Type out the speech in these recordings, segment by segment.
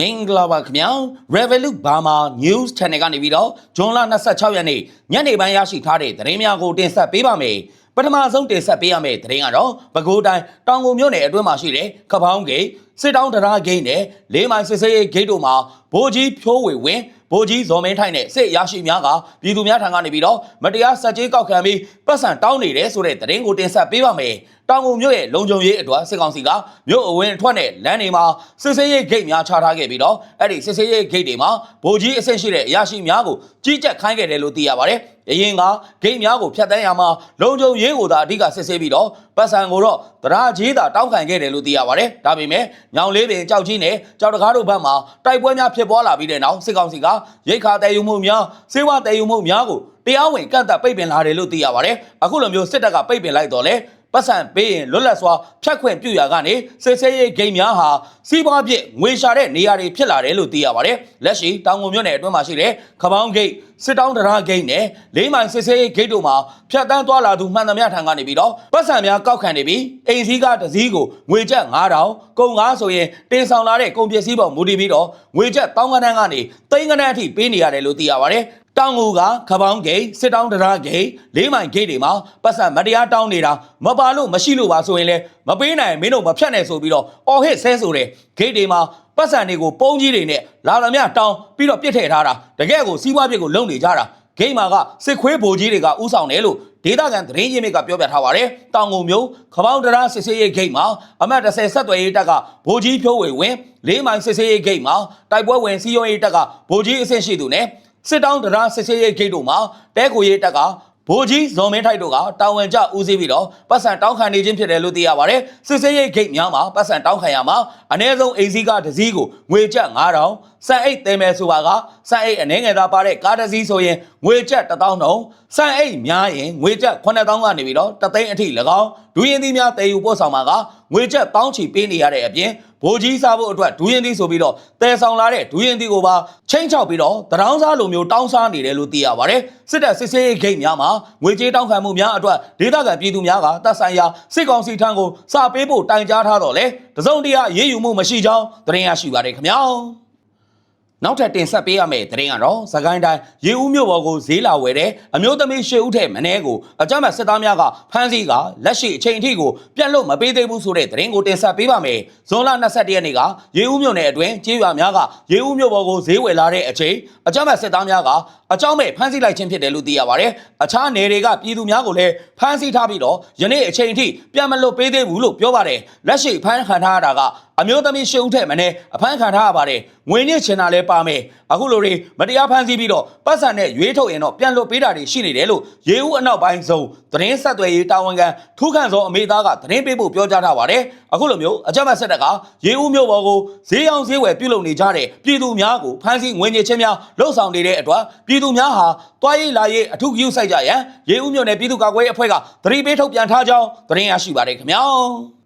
မင်္ဂလာပါခင်ဗျာ Revolut Burma News Channel ကနေပြီးတော့ဇွန်လ26ရက်နေ့ညနေပိုင်းရရှိထားတဲ့သတင်းများကိုတင်ဆက်ပေးပါမယ်ပထမဆုံးတင်ဆက်ပေးရမယ့်သတင်းကတော့ပဲခူးတိုင်းတောင်ကုန်မြို့နယ်အတွင်းမှာရှိတဲ့ကပောင်းဂိတ်စစ်တောင်းတရားဂိတ်နဲ့လေးမိုင်စစ်စေးဂိတ်တို့မှာဗိုလ်ကြီးဖြိုးဝေဝင်းဗိုလ်ကြီးဇော်မင်းထိုင်နဲ့စစ်ရရှိများကပြည်သူများထံကနေပြီးတော့မတရားစက်ကြီးကောက်ခံပြီးပတ်စံတောင်းနေတယ်ဆိုတဲ့သတင်းကိုတင်ဆက်ပေးပါမယ် တောင်ကုန်မြို့ရဲ့လုံခြုံရေးအတွက်စစ်ကောင်စီကမြို့အဝင်အထွက်နဲ့လမ်းတွေမှာစစ်စေးရေးဂိတ်များချထားခဲ့ပြီးတော့အဲ့ဒီစစ်စေးရေးဂိတ်တွေမှာဗိုလ်ကြီးအဆင့်ရှိတဲ့အရာရှိများကိုကြီးကြပ်ခိုင်းခဲ့တယ်လို့သိရပါတယ်။အရင်ကဂိတ်များကိုဖျက်ဆီးရမှာလုံခြုံရေးကိုသာအဓိကစစ်ဆေးပြီးတော့ပတ်စံကိုတော့တရားကြီးသာတောင်းခံခဲ့တယ်လို့သိရပါတယ်။ဒါပေမဲ့ညောင်လေးပင်ကြောက်ကြီးနဲ့ကြောက်တကားတို့ဘက်မှာတိုက်ပွဲများဖြစ်ပွားလာပြီးတဲ့နောက်စစ်ကောင်စီကရိတ်ခါတည်ယူမှုများစေဝါတည်ယူမှုများကိုတရားဝင်ကန့်သက်ပိတ်ပင်လာတယ်လို့သိရပါတယ်။အခုလိုမျိုးစစ်တပ်ကပိတ်ပင်လိုက်တော့လေ ပတ်စံပေးရင်လွတ်လပ်စွာဖြတ်ခွင့်ပြုရကနေစစ်ဆေးရေးဂိမ်းများဟာစီးပွားဖြစ်ငွေရှာတဲ့နေရာတွေဖြစ်လာတယ်လို့သိရပါတယ်။လက်ရှိတောင်ကုန်မြို့နယ်အတွင်းမှာရှိတဲ့ခပောင်းဂိတ်စစ်တောင်းတရားဂိတ်နဲ့လေးမိုင်စစ်ဆေးရေးဂိတ်တို့မှာဖြတ်တန်းသွားလာသူမှန်သမျှထံကနေပြီးတော့ပတ်စံများကောက်ခံနေပြီးအိမ်စည်းကတစ်စည်းကိုငွေကျပ်9000ကုန်ကားဆိုရင်တင်ဆောင်လာတဲ့ကုန်ပစ္စည်းပေါ်မူတည်ပြီးတော့ငွေကျပ်1000ခန်းကနေ3000ခန်းအထိပေးနေရတယ်လို့သိရပါတယ်။ တောင်ငူကခပောင်းဂိတ်စစ်တောင်းတရားဂိတ်လေးမိုင်ဂိတ်တွေမှာပတ်စံမတရားတောင်းနေတာမပါလို့မရှိလို့ပါဆိုရင်လည်းမပေးနိုင်မင်းတို့မဖြတ်နဲ့ဆိုပြီးတော့အော်ဟစ်ဆဲဆိုတဲ့ဂိတ်တွေမှာပတ်စံတွေကိုပုံကြီးတွေနဲ့လာသမျှတောင်းပြီးတော့ပြစ်ထည့်ထားတာတကယ်ကိုစီးပွားပြစ်ကိုလုံနေကြတာဂိတ်မှာကစစ်ခွေးဗိုလ်ကြီးတွေကဥဆောင်တယ်လို့ဒေသခံသတင်းရင်းမြစ်ကပြောပြထားပါတယ်။တောင်ငုံမျိုးခပောင်းတရားစစ်ဆေးရေးဂိတ်မှာအမတ်30ဆက်သွယ်ရေးတပ်ကဗိုလ်ကြီးဖြိုးဝေဝင်လေးမိုင်စစ်ဆေးရေးဂိတ်မှာတိုက်ပွဲဝင်စီယုံရေးတပ်ကဗိုလ်ကြီးအဆင့်ရှိသူနဲ့ စစ်တောင်းတရားစစ်ဆေးရေးဂိတ်တို့မှာတဲကိုရေးတပ်ကဗိုလ်ကြီးဇော်မင်းထိုက်တို့ကတာဝန်ကျဦးစီးပြီးတော့ပတ်စံတောင်းခံနေခြင်းဖြစ်တယ်လို့သိရပါတယ်စစ်စေးရေးဂိတ်များမှာပတ်စံတောင်းခံရမှာအ ਨੇ ဆုံးအိမ်စည်းကတစ်စီးကိုငွေကျပ်9000စံအိတ်တဲမယ်ဆိုပါကစံအိတ်အနေငယ်သားပါတဲ့ကားတစ်စီးဆိုရင်ငွေကျပ်1000နှုန်းစံအိတ်များရင်ငွေကျပ်9000ကနေပြီးတော့တသိန်းအထိ၎င်းဒူရင်သီးများတည်ယူပို့ဆောင်မှာကငွေကျပ်ပေါင်းချီပေးနေရတဲ့အပြင် ဗိုလ်ကြီးစားဖို့အတွက်ဒူရင်သီးဆိုပြီးတော့တည်ဆောင်လာတဲ့ဒူရင်သီးကိုပါချင်းချောက်ပြီးတော့တရောင်းစားလိုမျိုးတောင်းစားနေတယ်လို့သိရပါတယ်စစ်တပ်စစ်ဆေးရေးဂိတ်များမှာငွေကြေးတောင်းခံမှုများအတွက်ဒေသခံပြည်သူများကတပ်ဆိုင်ရာစစ်ကောင်စီထံကိုစာပေးဖို့တိုင်ကြားထားတော့လေတစုံတရာရေးယူမှုမရှိကြောင်းသတင်းရရှိပါတယ်ခင်ဗျာ နောက်ထပ်တင်ဆက်ပေးရမယ့်သတင်းကတော့သခိုင်းတိုင်းရေဦးမြို့ပေါ်ကိုဈေးလာဝယ်တဲ့အမျိုးသမီးရှေ့ဦးထဲမနှဲကိုအကြမ်းဖက်စစ်သားများကဖမ်းဆီးကလက်ရှိအချိန်အထိကိုပြတ်လို့မပေးသေးဘူးဆိုတဲ့သတင်းကိုတင်ဆက်ပေးပါမယ်။ဇွန်လ22ရက်နေ့ကရေဦးမြို့နယ်အတွင်းကျေးရွာများကရေဦးမြို့ပေါ်ကိုဈေးဝယ်လာတဲ့အချိန်အကြမ်းဖက်စစ်သားများကအကြောင်းမဲ့ဖမ်းဆီးလိုက်ခြင်းဖြစ်တယ်လို့သိရပါတယ်။အခြားနယ်တွေကပြည်သူများကိုလည်းဖမ်းဆီးထားပြီးတော့ယနေ့အချိန်အထိပြန်မလွတ်ပေးသေးဘူးလို့ပြောပါတယ်။လက်ရှိဖမ်းခံထားရတာကအမျိုးသမီးရှေ့ဦးထဲမနှဲအဖမ်းခံထားရပါတယ်။ငွေညစ်ချင်တာလည်းပါမယ်။အခုလိုတွေမတရားဖမ်းဆီးပြီးတော့ပတ်စံနဲ့ရွေးထုတ်ရင်တော့ပြန်လွတ်ပေးတာတွေရှိနေတယ်လို့ရေဦးအနောက်ပိုင်းဆုံးသတင်းဆက်သွယ်ရေးတာဝန်ခံထူးခန့်စောအမေသားကသတင်းပေးဖို့ပြောကြားထားပါတယ်။အခုလိုမျိုးအကြမ်းဖက်ဆက်တပ်ကရေဦးမြို့ပေါ်ကိုဈေးအောင်ဈေးဝယ်ပြုလုပ်နေကြတဲ့ပြည်သူများကိုဖမ်းဆီးငွေညစ်ခြင်းများလှုပ်ဆောင်နေတဲ့အတွက်ပြည်သူများဟာတွားရေးလာရေးအထူးဂရုစိုက်ကြရန်ရေဦးမြို့နယ်ပြည်သူ့ကာကွယ်ရေးအဖွဲ့ကသတိပေးထုတ်ပြန်ထားကြောင်းသတင်းရရှိပါတယ်ခင်ဗျာ။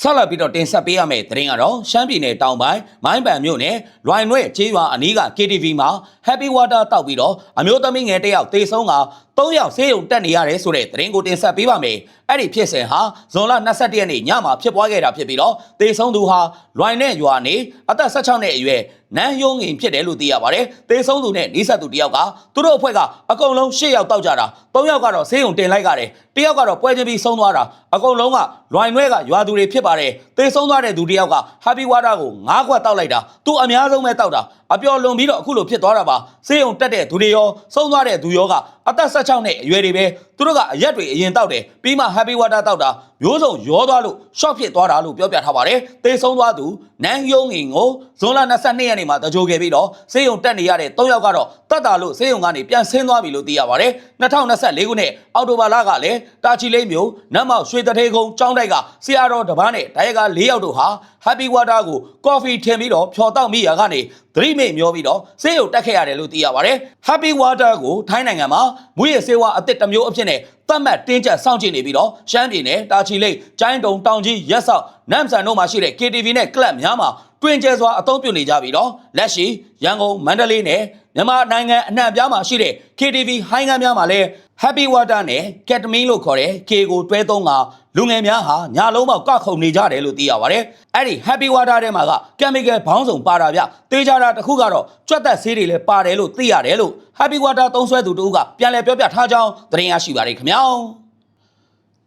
ဆက်လက်ပြီးတော့တင်ဆက်ပေးရမယ့်သတင်းကတော့ရှမ်းပြည်နယ်တောင်ပိုင်းမိုင်းပန်မြို့နယ်လွိုင်ရွဲ့ကျေးရွာအနီးက KTV မှာ Happy Water တောက်ပြီးတော့အမျိုးသမီးငယ်တစ်ယောက်တေဆုံးက ၃ယောက်ဆေးရုံတက်နေရတယ်ဆိုတဲ့သတင်းကိုတင်ဆက်ပေးပါမယ်။အဲ့ဒီဖြစ်စဉ်ဟာဇွန်လ22ရက်နေ့ညမှာဖြစ်ပွားခဲ့တာဖြစ်ပြီးတော့တေဆုံးသူဟာလွိုင်နဲ့ရွာနေအသက်16နှစ်အရွယ်နန်းယုံငင်ဖြစ်တယ်လို့သိရပါတယ်။တေဆုံးသူနဲ့နီးစပ်သူတစ်ယောက်ကသူတို့အဖွဲ့ကအကုန်လုံး၈ယောက်တောက်ကြတာ၃ယောက်ကတော့ဆေးရုံတင်လိုက်ကြတယ်။တစ်ယောက်ကတော့ပွဲချင်းပြီးဆုံးသွားတာအကုန်လုံးကလွိုင်ရွဲ့ကရွာသူတွေဖြစ်ပါတယ်။တေဆုံးသွားတဲ့သူတစ်ယောက်က Happy Water ကို၅ခွက်တောက်လိုက်တာသူအများဆုံးပဲတောက်တာအပျော်လွန်ပြီးတော့အခုလိုဖြစ်သွားတာပါဆေးရုံတက်တဲ့သူတွေရောဆုံးသွားတဲ့သူရောကအသက်16နှစ်အရွယ်တွေပဲသူတို့ကအရက်တွေအရင်တောက်တယ်ပြီးမှ Happy Water တောက်တာမျိုးစုံရောသွားလို့ short ဖြစ်သွားတာလို့ပြောပြထားပါတယ်တေဆုံးသွားသူနန်းယုံငင်ကို ဇွန်လ22ရက်နေ့မှာတကြိုခဲ့ပြီးတော့ဆေးရုံတက်နေရတဲ့၃ယောက်ကတော့တတ်တာလို့ဆေးရုံကနေပြန်ဆင်းသွားပြီလို့သိရပါတယ်2024ခုနှစ်အောက်တိုဘာလကလည်းတာချီလိမ့်မျိုးနတ်မောက်ရွှေတထေကုန်းကျောင်းတိုက်ကဆရာတော်တပားနဲ့ဒိုင်ယာက၄ယောက်တို့ဟာ Happy Water ကိုကော်ဖီထည့်ပြီးတော့ဖြော်တောက်မိရာကနေသတိမိတ်မျောပြီးတော့ဆေးရုံတက်ခဲ့ရတယ်လို့သိရပါတယ် Happy Water ကိုထိုင်းနိုင်ငံမှာမွေးရဆေးဝါးအသစ်တစ်မျိုးအဖြစ်နဲ့သတ်မှတ်တင်းကျပ်စောင့်ကြည့်နေပြီးတော့ရှမ်းပြည်နယ်တာချီလိတ်ကျိုင်းတုံတောင်ကြီးရက်ဆောက်နမ်ဆန်တို့မှာရှိတဲ့ KTV နဲ့ကလပ်များမှာ တွင်ကျဲစွာအသုံးပြုနေကြပြီးတော့လက်ရှိရန်ကုန်မန္တလေးနဲ့မြန်မာနိုင်ငံအနှံ့အပြားမှာရှိတဲ့ KTV ဟိုင်းကမ်းများမှာလည်း Happy Water နဲ့ Ketamine လို့ခေါ်တဲ့ K ကိုတွဲသုံးကလူငယ်များဟာညလုံးပေါက်ကခုန်နေကြတယ်လို့သိရပါတယ်။အဲ့ဒီ Happy Water ထဲမှာက chemical ဘောင်းစုံပါတာဗျ။တေးကြတာတစ်ခုကတော့ကြွက်သက်ဆေးတွေလည်းပါတယ်လို့သိရတယ်လို့ Happy Water သုံးဆွဲသူတို့ကပြန်လည်ပြောပြထားကြောင်းသတင်းရရှိပါတယ်ခင်ဗျာ။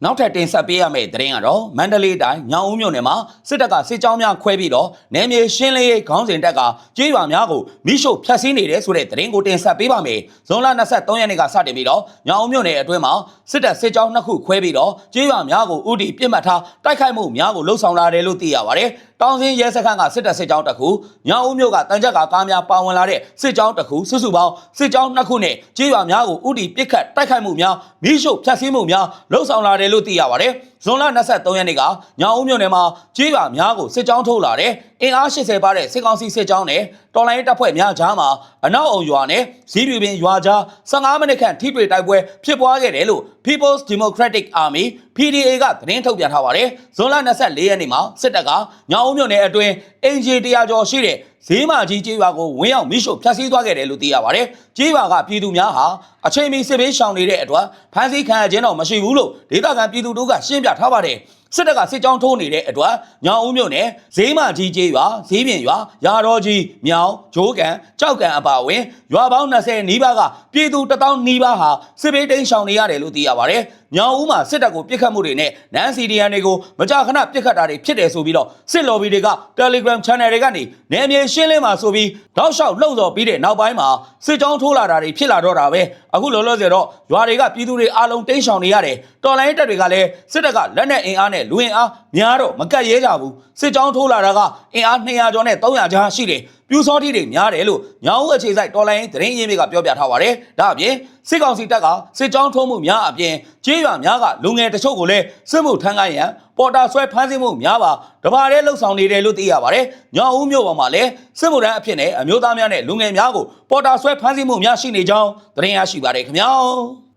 နောက်ထပ်တင်ဆက်ပေးရမယ့်သတင်းကတော့မန္တလေးတိုင်းညောင်ဦးမြို့နယ်မှာစစ်တပ်ကစစ်ကြောင်းများခွဲပြီးတော့နယ်မြေရှင်းလင်းရေးခေါင်းစဉ်တပ်ကကြေးရွာများကိုမိရှို့ဖျက်ဆီးနေတယ်ဆိုတဲ့သတင်းကိုတင်ဆက်ပေးပါမယ်။ဇွန်လ23ရက်နေ့ကစတင်ပြီးတော့ညောင်ဦးမြို့နယ်အတွင်းမှာစစ်တပ်စစ်ကြောင်းနှစ်ခုခွဲပြီးတော့ကြေးရွာများကိုဥတီပြစ်မှတ်ထားတိုက်ခိုက်မှုများကိုလှုံ့ဆော်လာတယ်လို့သိရပါတယ်။ တောင်စင်းရဲစခန်းကစစ်တပ်စစ်ကြောင်းတစ်ခုညောင်ဦးမြို့ကတန်ကြပ်ကကားများပါဝင်လာတဲ့စစ်ကြောင်းတစ်ခုစုစုပေါင်းစစ်ကြောင်းနှစ်ခုနဲ့ကြေးရွာများကိုဥတီပြစ်ခတ်တိုက်ခိုက်မှုများမိရှို့ဖျက်ဆီးမှုများလှုံ့ဆော်လာတယ်လို့သိရပါတယ်။ ဇွန်လ23ရက်နေ့ကညောင်ဦးမြို့နယ်မှာကြေးရွာများကိုစစ်ကြောင်းထုတ်လာတဲ့အင်အား80ပါတဲ့စစ်ကောင်စီစစ်ကြောင်းနဲ့တော်လိုင်းတပ်ဖွဲ့များကြားမှာအနောက်အောင်ရွာနဲ့ဇီးပြူပင်ရွာကြား15မိနစ်ခန့်ထိတွေ့တိုက်ပွဲဖြစ်ပွားခဲ့တယ်လို့ People's Democratic Army PDA ကသတင်းထုတ်ပြန်ထားပါတယ်။ဇွန်လ24ရက်နေ့မှာစစ်တပ်ကညောင်ဦးမြို့နယ်အတွင်းအင်ဂျီ100ကျော်ရှိတဲ့ ဈေးမကြီးကြေးရွာကိုဝင်းအောင်မိရှို့ဖျက်ဆီးသွားခဲ့တယ်လို့သိရပါတယ်။ကြေးရွာကပြည်သူများဟာအချိန်မီစစ်ဘေးရှောင်နေတဲ့အတွက်ဖမ်းဆီးခံရခြင်းတော့မရှိဘူးလို့ဒေသခံပြည်သူတို့ကရှင်းပြထားပါတယ်။စစ်တပ်ကစစ်ကြောင်းထိုးနေတဲ့အတွက်ညောင်ဦးမြို့နယ်ဈေးမကြီးကျေးရွာဈေးပြင်ရွာရာတော်ကြီးမြောင်ဂျိုးကန်ကြောက်ကန်အပါအဝင်ရွာပေါင်း20နီးပါးကပြည်သူ1000နီးပါးဟာစစ်ဘေးတိမ်းရှောင်နေရတယ်လို့သိရပါတယ်။ ညောင်ဦးမှာစစ်တပ်ကိုပြစ်ခတ်မှုတွေနဲ့နန်စီဒီယန်တွေကိုမကြာခဏပြစ်ခတ်တာတွေဖြစ်တယ်ဆိုပြီးတော့စစ်လော်ဘီတွေက Telegram Channel တွေကနေနယ်မြေရှင်းလင်းမှာဆိုပြီးတောက်လျှောက်လှုံ့ဆော်ပြီးတဲ့နောက်ပိုင်းမှာစစ်ကြောင်းထိုးလာတာတွေဖြစ်လာတော့တာပဲအခုလောလောဆယ်တော့ရွာတွေကပြည်သူတွေအားလုံးတိမ်းရှောင်နေရတယ်တော်လိုင်းတပ်တွေကလည်းစစ်တပ်ကလက်နက်အင်အားနဲ့လူအင်အားများတော့မကတ်ရဲကြဘူးစစ်ကြောင်းထိုးလာတာကအင်အား200ကျော်နဲ့300ကြားရှိတယ် ပြူစောတိတွေများတယ်လို့ညောင်ဦးအခြေစိုက်တော်လိုင်းသတင်းရင်းမြစ်ကပြောပြထားပါတယ်ဒါအပြင်စစ်ကောင်စီတပ်ကစစ်ကြောင်းထိုးမှုများအပြင်ကြေးရွာများကလူငယ်တချို့ကိုလည်းစစ်မှုထမ်းခိုင်းရန်ပေါ်တာဆွဲဖမ်းဆီးမှုများပါတဘာရဲလှုပ်ဆောင်နေတယ်လို့သိရပါတယ်။ညောင်ဦးမြို့ပေါ်မှာလည်းစစ်မှုထမ်းအဖြစ်နဲ့အမျိုးသားများနဲ့လူငယ်များကိုပေါ်တာဆွဲဖမ်းဆီးမှုများရှိနေကြောင်းသတင်းရရှိပါတယ်ခင်ဗျာ။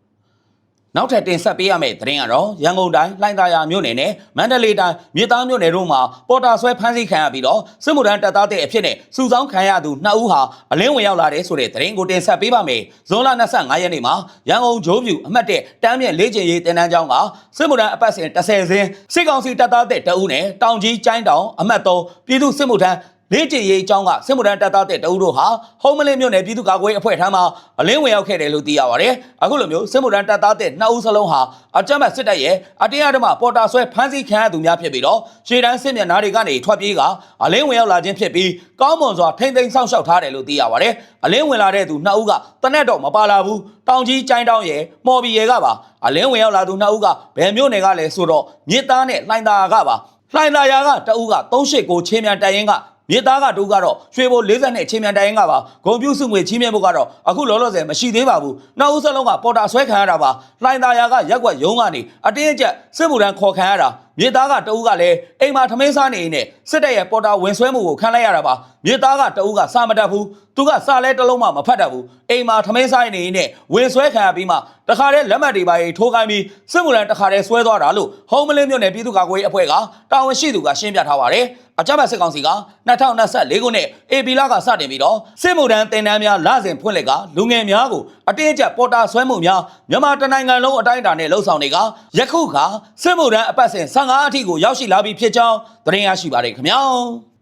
နောက်ထပ်တင်ဆက်ပေးရမယ့်သတင်းကတော့ရန်ကုန်တိုင်းလှိုင်သာယာမြို့နယ်နဲ့မန္တလေးတိုင်းမြေသားမြို့နယ်တို့မှာပေါ်တာဆွဲဖမ်းဆီးခံရပြီးတော့စစ်မှုထမ်းတပ်သားတဲ့အဖြစ်နဲ့စုဆောင်းခံရသူနှစ်ဦးဟာအလင်းဝင်ရောက်လာတဲ့ဆိုတဲ့သတင်းကိုတင်ဆက်ပေးပါမယ်။ဇွန်လ25ရက်နေ့မှာရန်ကုန်ဂျိုးပြူအမှတ်တဲ့တမ်းမြင့်လေးကျင်ရေးတင်နန်းကျောင်းကစစ်မှုထမ်းအပတ်စဉ်30စင်းစစ်ကောင်စီတပ်သားတဲ့တအုပ်နဲ့တောင်ကြီးကျိုင်းတောင်အမှတ်3ပြည်သူစစ်မှုထမ်း လေ့ကျင့်ရေးအကြောင်းကစစ်မှုထမ်းတပ်သားတဲ့တအုပ်တို့ဟာဟုံးမလင်းမြို့နယ်ပြည်သူ့ကာကွယ်ရေးအဖွဲ့ထမ်းမှာအလင်းဝင်ရောက်ခဲ့တယ်လို့သိရပါတယ်။အခုလိုမျိုးစစ်မှုထမ်းတပ်သားတဲ့နှစ်ဦးစလုံးဟာအကြမ်းဖက်စစ်တပ်ရဲ့အတင်းအဓမ္မပေါ်တာဆွဲဖမ်းဆီးခံရသူများဖြစ်ပြီးတော့ရှေ့တန်းစစ်မျက်နှာတွေကနေထွက်ပြေးကအလင်းဝင်ရောက်လာခြင်းဖြစ်ပြီးကောင်းမွန်စွာထိမ့်သိမ်းဆောင်ရှောက်ထားတယ်လို့သိရပါတယ်။အလင်းဝင်လာတဲ့သူနှစ်ဦးကတနက်တော့မပါလာဘူး။တောင်ကြီးကျိုင်းတောင်းရဲ့မော်ဘီရဲ့ကပါအလင်းဝင်ရောက်လာသူနှစ်ဦးကဘယ်မျိုးနယ်ကလဲဆိုတော့မြစ်သားနဲ့လှိုင်သာကပါလှိုင်သာယာကတအူးက389ချင်းမြန်တိုင်ရင်က မြေသားကတူကတော့ရွှေဘို40နဲ့ချင်းမြန်တိုင်ရင်ကပါဂုံပြူစုငွေချင်းမြတ်ဖို့ကတော့အခုလောလောဆယ်မရှိသေးပါဘူးနောက်ဦးစလုံးကပေါ်တာဆွဲခံရတာပါလှိုင်သာယာကရက်ွက်ရုံးကနေအတင်းအကျပ်စစ်မှုထမ်းခေါ်ခံရတာမြေသားကတူကလည်းအိမ်မှာထမင်းစားနေနေစစ်တပ်ရဲ့ပေါ်တာဝင်ဆွဲမှုကိုခံလိုက်ရတာပါမြေသားကတူကစာမတတ်ဘူးသူကစာလဲတစ်လုံးမှမဖတ်တတ်ဘူးအိမ်မှာထမင်းစားနေနေဝင်ဆွဲခံရပြီးမှတခါတည်းလက်မှတ်တွေပါထိုးခိုင်းပြီးစစ်မှုထမ်းတခါတည်းဆွဲသွားတာလို့ဟုံးမလင်းမြို့နယ်ပြည်သူ့ကာကွယ်ရေးအဖွဲ့ကတာဝန်ရှိသူကရှင်းပြထားပါတယ် အကြမ်းဖက်စစ်ကောင်စီက2024ခုနှစ် AB လကစတင်ပြီးတော့စစ်မှုထမ်းတင်တန်းများလစဉ်ဖွင့်လှစ်ကလူငယ်များကိုအတင်းအကျပ်ပေါ်တာဆွဲမှုများမြန်မာတနိုင်ငံလုံးအတိုင်းအတာနဲ့လှုံ့ဆော်နေကယခုခါစစ်မှုထမ်းအပတ်စဉ်15အထိကိုရောက်ရှိလာပြီဖြစ်ကြောင်းသတင်းရရှိပါတယ်ခင်ဗျာ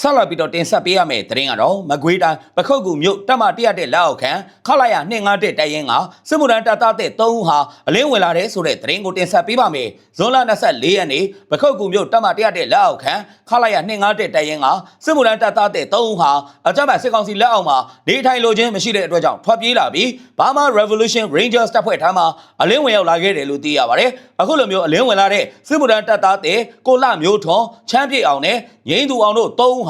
ဆက်လက်ပြီးတော့တင်ဆက်ပေးရမယ့်သတင်းကတော့မကွေးတိုင်းပခုတ်ကူမြို့တက်မတရတဲ့လက်အောက်ခံခလာရ251တိုင်ရင်ကစစ်မှုထမ်းတပ်သားတဲ့3ဦးဟာအလင်းဝင်လာတဲ့ဆိုတဲ့သတင်းကိုတင်ဆက်ပေးပါမယ်။ဇွန်လ24ရက်နေ့ပခုတ်ကူမြို့တက်မတရတဲ့လက်အောက်ခံခလာရ251တိုင်ရင်ကစစ်မှုထမ်းတပ်သားတဲ့3ဦးဟာအကြမ်းဖက်စစ်ကောင်စီလက်အောက်မှာနေထိုင်လိုခြင်းမရှိတဲ့အတွက်ကြောင့်ထွက်ပြေးလာပြီး Burma Revolution Rangers တပ်ဖွဲ့ထမ်းမှာအလင်းဝင်ရောက်လာခဲ့တယ်လို့သိရပါတယ်။အခုလိုမျိုးအလင်းဝင်လာတဲ့စစ်မှုထမ်းတပ်သားတဲ့ကိုလမျိုးထွန်ချမ်းပြေအောင်နဲ့ငိမ့်သူအောင်တို့3ဦးဟာ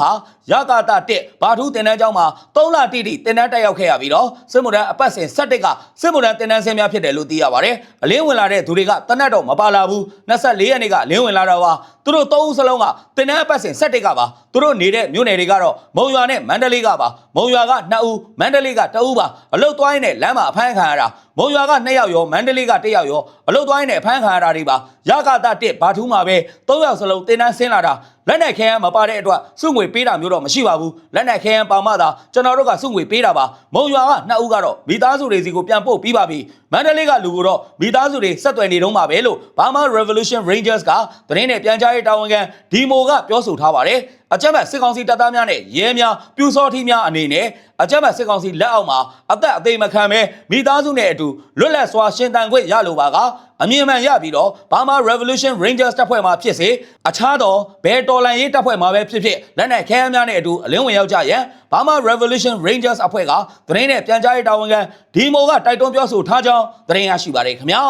ရကာတာတက်ဘာထူးတင်တန်းကျောင်းမှာ3လတိတိတင်တန်းတက်ရောက်ခဲ့ရပြီးတော့စစ်မှုထမ်းအပတ်စဉ်17ကစစ်မှုထမ်းတင်တန်းဆင်းများဖြစ်တယ်လို့သိရပါတယ်။အလင်းဝင်လာတဲ့သူတွေကတနတ်တော့မပါလာဘူး24ရက်နေ့ကအလင်းဝင်လာတော့ပါသူတို့3ဦးစလုံးကတင်တန်းအပတ်စဉ်17ကပါသူတို့နေတဲ့မြို့နယ်တွေကတော့မုံရွာနဲ့မန္တလေးကပါမုံရွာက2ဦးမန္တလေးက2ဦးပါအလုတ်သွားရင်းနဲ့လမ်းမှာအဖမ်းခံရတာမုံရွာက2ယောက်ရောမန္တလေးက1ယောက်ရောအလုတ်သွားရင်းနဲ့အဖမ်းခံရတာတွေပါရကာတာတက်ဘာထူးမှာပဲ3ယောက်စလုံးတင်တန်းဆင်းလာတာလက်နဲ့ခဲရမပါတဲ့အတွက်စုငွေပေးတာမျိုးတော့တော့မရှိပါဘူးလက်နက်ခဲယံပါမှသာကျွန်တော်တို့ကစုငွေပေးတာပါမုံရွာကနှစ်ဦးကတော့မိသားစုတွေစီကိုပြန်ပို့ပြီးပါပြီမန္တလေးကလူကိုတော့မိသားစုတွေဆက်သွယ်နေတော့မှာပဲလို့ Burma Revolution Rangers ကသတင်းနဲ့ပြန်ကြားရေးတာဝန်ခံဒီမိုကပြောဆိုထားပါတယ်အကြမ်းဖက်စစ်ကောင်စီတပ်သားများနဲ့ရဲများပြူစောထီးများအနေနဲ့အကြမ်းဖက်စစ်ကောင်စီလက်အောက်မှာအသက်အသေးမခံပဲမိသားစုနဲ့အတူလွတ်လပ်စွာရှင်သန်ခွင့်ရလိုပါက အမြင်မှန်ရပြီးတော့ Burma Revolution Rangers တပ်ဖွဲ့မှာဖြစ်စေအခြားသောဘယ်တော်လန်ရေးတပ်ဖွဲ့မှာပဲဖြစ်ဖြစ်လက်နက်ခဲယမ်းများနဲ့အတူအလင်းဝင်ရောက်ကြရန် Burma Revolution Rangers အဖွဲ့ကသတင်းနဲ့ပြန်ကြားရေးတာဝန်ခံဒီမိုကတိုက်တွန်းပြောဆိုထားကြောင်းသတင်းရရှိပါတယ်ခင်ဗျာ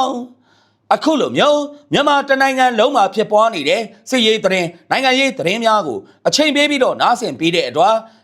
အခုလိုမျိုးမြန်မာတနိုင်ငံလုံးမှာဖြစ်ပွားနေတဲ့စစ်ရေးသတင်းနိုင်ငံရေးသတင်းများကိုအချိန်ပေးပြီးတော့နားဆင်ပေးတဲ့အတွက်